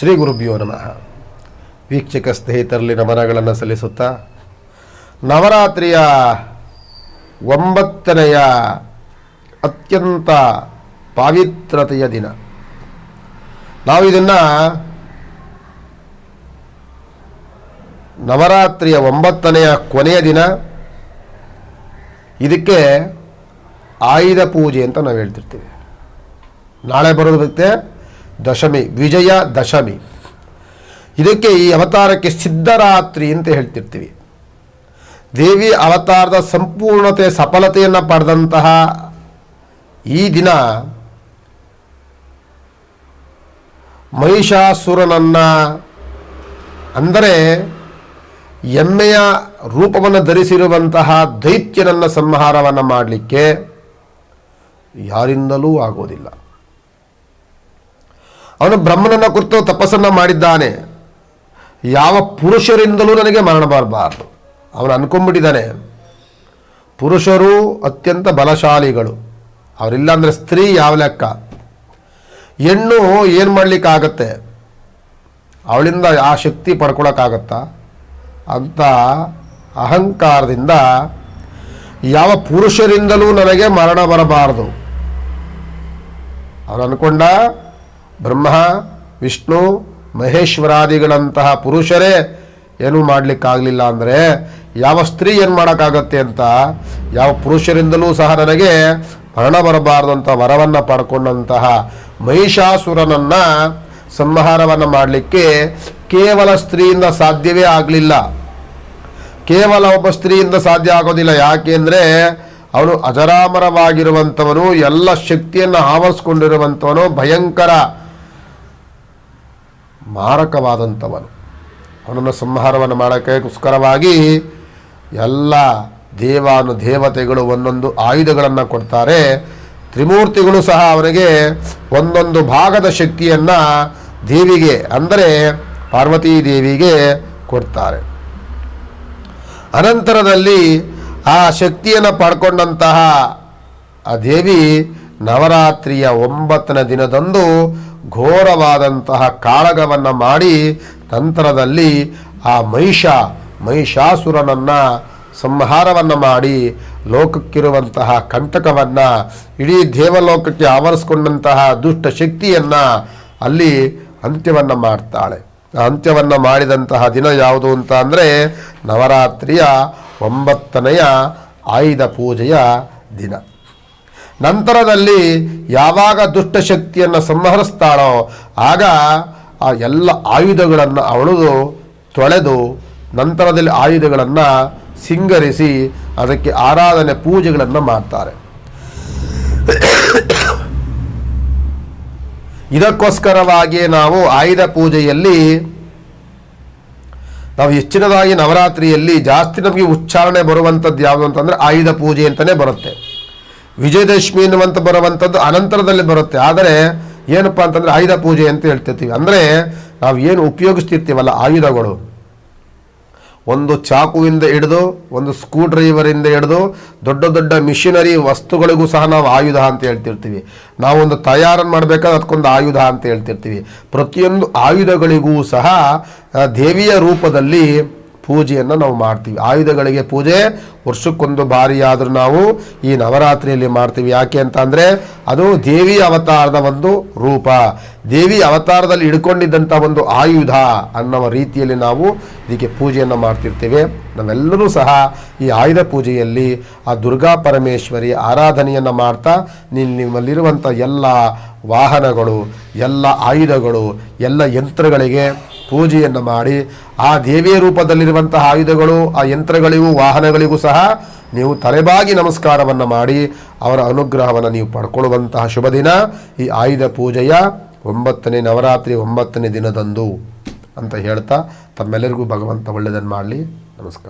ಶ್ರೀ ಗುರುಭ್ಯೋ ನಮಃ. ವೀಕ್ಷಕ ಸ್ನೇಹಿತರಲ್ಲಿ ನಮನಗಳನ್ನು ಸಲ್ಲಿಸುತ್ತಾ, ನವರಾತ್ರಿಯ ಒಂಬತ್ತನೆಯ ಅತ್ಯಂತ ಪಾವಿತ್ರತೆಯ ದಿನ. ನಾವು ಇದನ್ನು ನವರಾತ್ರಿಯ ಒಂಬತ್ತನೆಯ ಕೊನೆಯ ದಿನ, ಇದಕ್ಕೆ ಆಯುಧ ಪೂಜೆ ಅಂತ ನಾವು ಹೇಳ್ತಿರ್ತೀವಿ. ನಾಳೆ ಬರೋದಕ್ಕೆ ದಶಮಿ, ವಿಜಯ ದಶಮಿ. ಇದಕ್ಕೆ ಈ ಅವತಾರಕ್ಕೆ ಸಿದ್ಧರಾತ್ರಿ ಅಂತ ಹೇಳ್ತಿರ್ತೀವಿ. ದೇವಿ ಅವತಾರದ ಸಂಪೂರ್ಣತೆ, ಸಫಲತೆಯನ್ನು ಪಡೆದಂತಹ ಈ ದಿನ ಮಹಿಷಾಸುರನನ್ನು ಅಂದರೆ ಎಮ್ಮೆಯ ರೂಪವನ್ನು ಧರಿಸಿರುವಂತಹ ದೈತ್ಯನನ್ನು ಸಂಹಾರವನ್ನು ಮಾಡಲಿಕ್ಕೆ ಯಾರಿಂದಲೂ ಆಗೋದಿಲ್ಲ. ಅವನು ಬ್ರಹ್ಮನನ್ನ ಕುರಿತು ತಪಸ್ಸನ್ನು ಮಾಡಿದ್ದಾನೆ. ಯಾವ ಪುರುಷರಿಂದಲೂ ನನಗೆ ಮರಣ ಬರಬಾರ್ದು. ಅವನು ಅನ್ಕೊಂಡ್ಬಿಟ್ಟಿದ್ದಾನೆ. ಪುರುಷರು ಅತ್ಯಂತ ಬಲಶಾಲಿಗಳು. ಅವರಿಲ್ಲ ಅಂದರೆ ಸ್ತ್ರೀ ಯಾವ ಲೆಕ್ಕ? ಹೆಣ್ಣು ಏನು ಮಾಡಲಿಕ್ಕಾಗತ್ತೆ? ಅವಳಿಂದ ಆ ಶಕ್ತಿ ಪಡ್ಕೊಳಕ್ಕಾಗತ್ತಾ? ಅಂತ ಅಹಂಕಾರದಿಂದ ಯಾವ ಪುರುಷರಿಂದಲೂ ನನಗೆ ಮರಣ ಬರಬಾರದು. ಅವನು ಅನ್ಕೊಂಡ ಬ್ರಹ್ಮ, ವಿಷ್ಣು, ಮಹೇಶ್ವರಾದಿಗಳಂತಹ ಪುರುಷರೇ ಏನೂ ಮಾಡಲಿಕ್ಕಾಗಲಿಲ್ಲ ಅಂದರೆ ಯಾವ ಸ್ತ್ರೀ ಏನು ಮಾಡೋಕ್ಕಾಗತ್ತೆ ಅಂತ ಯಾವ ಪುರುಷರಿಂದಲೂ ಸಹ ನನಗೆ ಮರಣ ಬರಬಾರ್ದಂಥ ವರವನ್ನು ಪಡ್ಕೊಂಡಂತಹ ಮಹಿಷಾಸುರನನ್ನು ಸಂಹಾರವನ್ನು ಮಾಡಲಿಕ್ಕೆ ಕೇವಲ ಸ್ತ್ರೀಯಿಂದ ಸಾಧ್ಯವೇ ಆಗಲಿಲ್ಲ. ಕೇವಲ ಒಬ್ಬ ಸ್ತ್ರೀಯಿಂದ ಸಾಧ್ಯ ಆಗೋದಿಲ್ಲ. ಯಾಕೆಂದರೆ ಅವನು ಅಜರಾಮರವಾಗಿರುವಂಥವನು, ಎಲ್ಲ ಶಕ್ತಿಯನ್ನು ಆವರಿಸ್ಕೊಂಡಿರುವಂಥವನು ಭಯಂಕರ. ಮಾರಕವಾದಂಥವನು. ಅವನನ್ನು ಸಂಹಾರವನ್ನು ಮಾಡೋಕ್ಕೋಸ್ಕರವಾಗಿ ಎಲ್ಲ ದೇವಾನು ದೇವತೆಗಳು ಒಂದೊಂದು ಆಯುಧಗಳನ್ನು ಕೊಡ್ತಾರೆ. ತ್ರಿಮೂರ್ತಿಗಳು ಸಹ ಅವನಿಗೆ ಒಂದೊಂದು ಭಾಗದ ಶಕ್ತಿಯನ್ನು ದೇವಿಗೆ, ಅಂದರೆ ಪಾರ್ವತೀ ದೇವಿಗೆ ಕೊಡ್ತಾರೆ. ಅನಂತರದಲ್ಲಿ ಆ ಶಕ್ತಿಯನ್ನು ಪಡ್ಕೊಂಡಂತಹ ಆ ದೇವಿ ನವರಾತ್ರಿಯ ಒಂಬತ್ತನೇ ದಿನದಂದು ಘೋರವಾದಂತಹ ಕಾಳಗವನ್ನು ಮಾಡಿ ನಂತರದಲ್ಲಿ ಆ ಮಹಿಷ, ಮಹಿಷಾಸುರನನ್ನು ಸಂಹಾರವನ್ನು ಮಾಡಿ ಲೋಕಕ್ಕಿರುವಂತಹ ಕಂಟಕವನ್ನು, ಇಡೀ ದೇವಲೋಕಕ್ಕೆ ಆವರಿಸ್ಕೊಂಡಂತಹ ದುಷ್ಟ ಶಕ್ತಿಯನ್ನು ಅಲ್ಲಿ ಅಂತ್ಯವನ್ನು ಮಾಡ್ತಾಳೆ. ಅಂತ್ಯವನ್ನು ಮಾಡಿದಂತಹ ದಿನ ಯಾವುದು ಅಂತ ಅಂದರೆ ನವರಾತ್ರಿಯ ಒಂಬತ್ತನೆಯ ಆಯುಧ ಪೂಜೆಯ ದಿನ. ನಂತರದಲ್ಲಿ ಯಾವಾಗ ದುಷ್ಟಶಕ್ತಿಯನ್ನು ಸಂಹರಿಸ್ತಾಳೋ ಆಗ ಆ ಎಲ್ಲ ಆಯುಧಗಳನ್ನು ಅವಳು ತೊಳೆದು ನಂತರದಲ್ಲಿ ಆಯುಧಗಳನ್ನು ಸಿಂಗರಿಸಿ ಅದಕ್ಕೆ ಆರಾಧನೆ ಪೂಜೆಗಳನ್ನು ಮಾಡ್ತಾರೆ. ಇದಕ್ಕೋಸ್ಕರವಾಗಿಯೇ ನಾವು ಆಯುಧ ಪೂಜೆಯಲ್ಲಿ ನಾವು ಹೆಚ್ಚಿನದಾಗಿ ನವರಾತ್ರಿಯಲ್ಲಿ ಜಾಸ್ತಿ ನಮಗೆ ಉಚ್ಚಾರಣೆ ಬರುವಂಥದ್ದು ಯಾವುದು ಅಂತಂದರೆ ಆಯುಧ ಪೂಜೆ ಅಂತಲೇ ಬರುತ್ತೆ. ವಿಜಯದಶಮಿ ಎನ್ನುವಂತ ಬರುವಂಥದ್ದು ಅನಂತರದಲ್ಲಿ ಬರುತ್ತೆ. ಆದರೆ ಏನಪ್ಪ ಅಂತಂದರೆ ಆಯುಧ ಪೂಜೆ ಅಂತ ಹೇಳ್ತಿರ್ತೀವಿ. ಅಂದರೆ ನಾವು ಏನು ಉಪಯೋಗಿಸ್ತಿರ್ತೀವಲ್ಲ ಆಯುಧಗಳು. ಒಂದು ಚಾಕುವಿಂದ ಹಿಡಿದು, ಒಂದು ಸ್ಕ್ರೂ ಡ್ರೈವರಿಂದ ಹಿಡಿದು, ದೊಡ್ಡ ದೊಡ್ಡ ಮಿಷಿನರಿ ವಸ್ತುಗಳಿಗೂ ಸಹ ನಾವು ಆಯುಧ ಅಂತ ಹೇಳ್ತಿರ್ತೀವಿ. ನಾವೊಂದು ತಯಾರನ್ನು ಮಾಡಬೇಕಾದ್ರೆ ಅದಕ್ಕೊಂದು ಆಯುಧ ಅಂತ ಹೇಳ್ತಿರ್ತೀವಿ. ಪ್ರತಿಯೊಂದು ಆಯುಧಗಳಿಗೂ ಸಹ ದೇವಿಯ ರೂಪದಲ್ಲಿ ಪೂಜೆಯನ್ನು ನಾವು ಮಾಡ್ತೀವಿ. ಆಯುಧಗಳಿಗೆ ಪೂಜೆ, ವರ್ಷಕ್ಕೊಂದು ಬಾರಿಯಾದರೂ ನಾವು ಈ ನವರಾತ್ರಿಯಲ್ಲಿ ಮಾಡ್ತೀವಿ. ಯಾಕೆ ಅಂತ ಅದು ದೇವಿ ಅವತಾರದ ಒಂದು ರೂಪ. ದೇವಿ ಅವತಾರದಲ್ಲಿ ಹಿಡ್ಕೊಂಡಿದ್ದಂಥ ಒಂದು ಆಯುಧ ಅನ್ನೋ ರೀತಿಯಲ್ಲಿ ನಾವು ಇದಕ್ಕೆ ಪೂಜೆಯನ್ನು ಮಾಡ್ತಿರ್ತೇವೆ. ನಾವೆಲ್ಲರೂ ಸಹ ಈ ಆಯುಧ ಪೂಜೆಯಲ್ಲಿ ಆ ದುರ್ಗಾ ಪರಮೇಶ್ವರಿ ಆರಾಧನೆಯನ್ನು ಮಾಡ್ತಾ ನಿಮ್ಮಲ್ಲಿರುವಂಥ ಎಲ್ಲ ವಾಹನಗಳು, ಎಲ್ಲ ಆಯುಧಗಳು, ಎಲ್ಲ ಯಂತ್ರಗಳಿಗೆ ಪೂಜೆಯನ್ನು ಮಾಡಿ ಆ ದೇವಿಯ ರೂಪದಲ್ಲಿರುವಂತಹ ಆಯುಧಗಳು, ಆ ಯಂತ್ರಗಳಿಗೂ, ವಾಹನಗಳಿಗೂ ಸಹ ನೀವು ತಲೆಬಾಗಿ ನಮಸ್ಕಾರವನ್ನು ಮಾಡಿ ಅವರ ಅನುಗ್ರಹವನ್ನು ನೀವು ಪಡ್ಕೊಳ್ಳುವಂತಹ ಶುಭ ದಿನ. ಈ ಆಯುಧ ಪೂಜೆಯ ಒಂಬತ್ತನೇ ನವರಾತ್ರಿ ಒಂಬತ್ತನೇ ದಿನದಂದು ಅಂತ ಹೇಳ್ತಾ ತಮ್ಮೆಲ್ಲರಿಗೂ ಭಗವಂತ ಒಳ್ಳೆಯದನ್ನು ಮಾಡಲಿ. ನಮಸ್ಕಾರ.